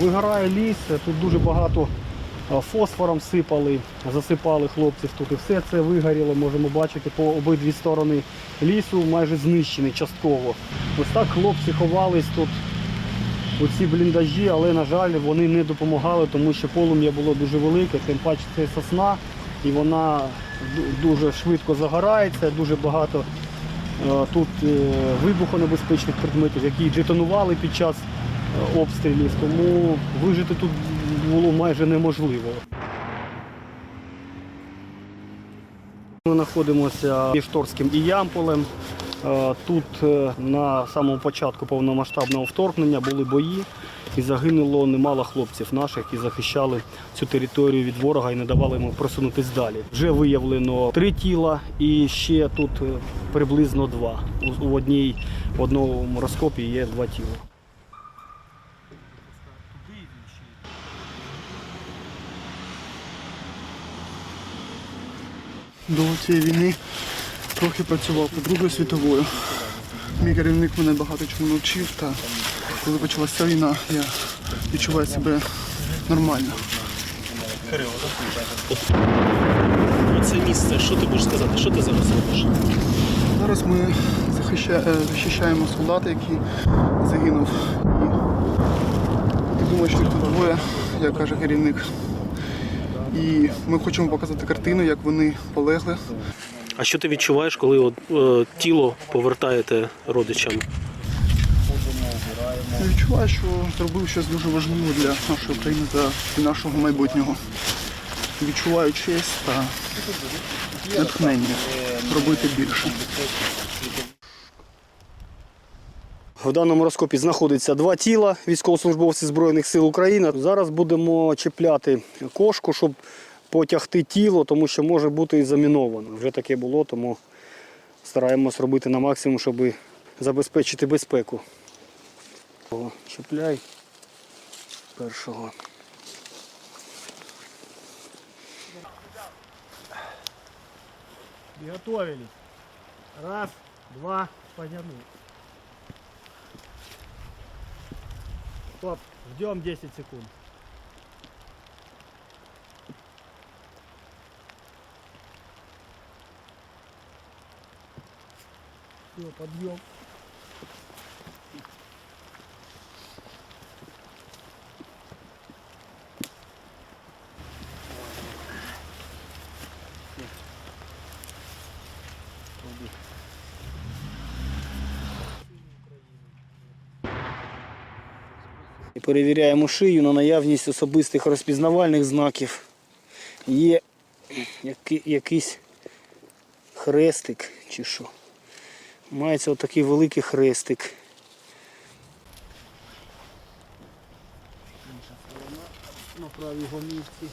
Вигорає ліс, тут дуже багато е, фосфором сипали, засипали хлопців тут і все це вигоріло. Можемо бачити по обидві сторони лісу, майже знищений частково. Ось так хлопці ховались тут у ці бліндажі, але, на жаль, вони не допомагали, тому що полум'я було дуже велике, тим паче це сосна, і вона дуже швидко загорається, дуже багато е, тут е, вибухонебезпечних предметів, які детонували під час обстрілів, тому вижити тут було майже неможливо. Ми знаходимося між Торським і Ямполем. Е, Тут е, на самому початку повномасштабного вторгнення були бої і загинуло немало хлопців наших, які захищали цю територію від ворога і не давали йому просунутися далі. Вже виявлено три тіла і ще тут е, приблизно два. У- У одній в одному розкопі є два тіла. До цієї війни трохи працював по Другою світовою. Мій керівник мене багато чому навчив, та коли почалася війна, я відчуваю себе нормально. Оце місце, що ти будеш сказати? Що ти зараз робиш? Зараз ми е, захищаємо солдата, який загинув. І, і думаю, що їх тут двоє, як каже керівник. І ми хочемо показати картину, як вони полегли. А що ти відчуваєш, коли от, е, тіло повертаєте родичам? Я відчуваю, що зробив щось дуже важливе для нашої країни та нашого майбутнього. Відчуваю честь та натхнення робити більше. В даному розкопі знаходиться два тіла військовослужбовців Збройних сил України. Зараз будемо чіпляти кошку, щоб потягти тіло, тому що може бути і заміновано. Вже таке було, тому стараємось робити на максимум, щоб забезпечити безпеку. Чіпляй першого. Приготовились. Раз, два, потянуть. Стоп, ждем 10 секунд. Все, подъем. Перевіряємо шию на наявність особистих розпізнавальних знаків. Є якийсь хрестик чи що. Мається отакий великий хрестик. На правій гомівці.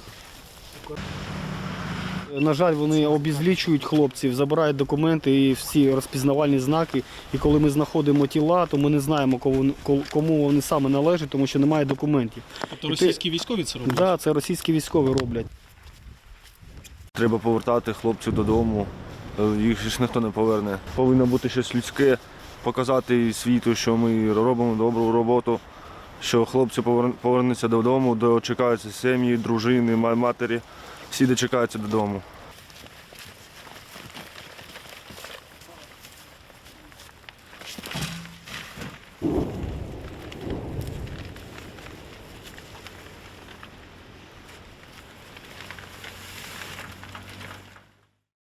На жаль, вони обізлічують хлопців, забирають документи і всі розпізнавальні знаки. І коли ми знаходимо тіла, то ми не знаємо, кому, вони саме належать, тому що немає документів. Тобто російські військові це Так, роблять? да, це російські військові роблять. Треба повертати хлопців додому. Їх ж ніхто не поверне. Повинно бути щось людське, показати світу, що ми робимо добру роботу, що хлопці повернуться додому, дочекаються сім'ї, дружини, матері. Всі дочекаються додому.